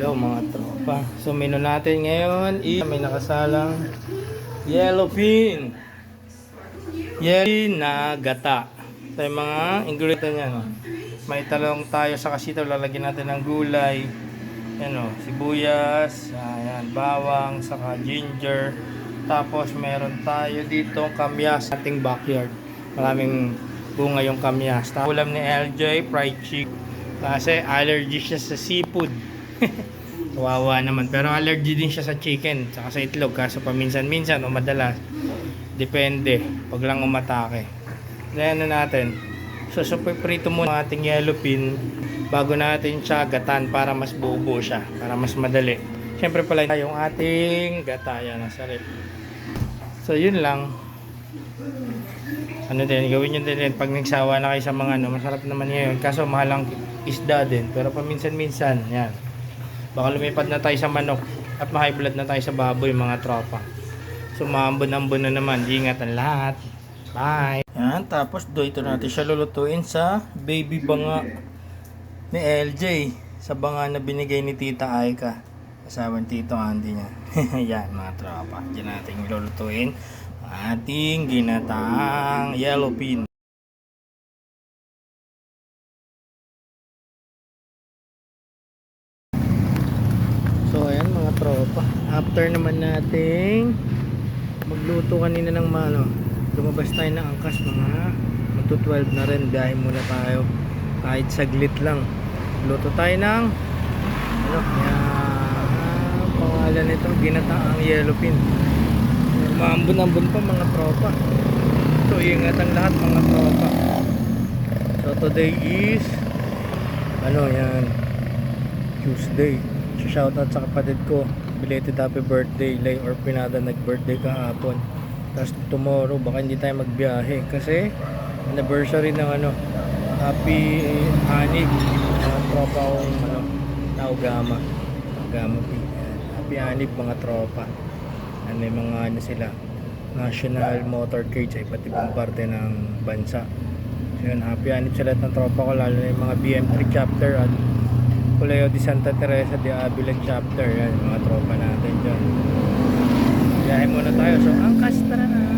Hello mga tropa. So menu natin ngayon is may nakasalang yellow pin. Yellow na gata. Ito yung mga ingredient niya. No? May talong tayo sa kasito. Lalagyan natin ng gulay. Yan o, sibuyas, ayan, bawang, saka ginger. Tapos meron tayo dito kamyas sa ating backyard. Maraming bunga yung kamyas. Ulam ni LJ, fried chicken. Kasi allergy siya sa seafood. Kawawa naman. Pero allergy din siya sa chicken. Saka sa itlog. Kaso paminsan-minsan o madalas. Depende. Pag lang umatake. Then ano natin. So, so prito muna ating yellow pin bago natin siya gatan para mas buo siya. Para mas madali. Siyempre pala yung ating gata. Yan, nasa rep. So, yun lang. Ano din, gawin nyo din pag nagsawa na kayo sa mga ano, masarap naman ngayon. Kaso mahal ang isda din. Pero paminsan-minsan, yan. Baka lumipad na tayo sa manok at ma-high blood na tayo sa baboy mga tropa. So maambon-ambon na naman. Ingat ang lahat. Bye! Yan, tapos do ito natin siya lulutuin sa baby banga ni LJ. Sa banga na binigay ni Tita Aika. Kasawang Tito Andy niya. Yan mga tropa. Diyan natin lulutuin ating ginataang yellow pin. Tropa. After naman nating magluto kanina ng mano, lumabas tayo ng angkas mga magto 12 na rin. Biyahe muna tayo kahit saglit lang. Luto tayo ng ano, yan, pangalan nito, ginataang yellow pin. Maambon-ambon pa mga tropa. So ingat ang lahat mga tropa. So today is ano yan Tuesday. Shoutout sa kapatid ko. Belated happy birthday. Lay or Pinada nag-birthday kahapon. Tapos tomorrow baka hindi tayo magbiyahe kasi anniversary ng ano Happy Anig. Mga tropa kong ano Tao Gama. Gama P. Yan. Happy Anig mga tropa. Ano yung mga ano sila National Motorcade sa iba't ibang parte ng bansa. So yun, happy anip sa lahat ng tropa ko lalo na yung mga BM3 chapter at Kuleo de Santa Teresa de Avila chapter. Yan mga tropa natin dyan. Biyahe muna tayo. So angkas tara na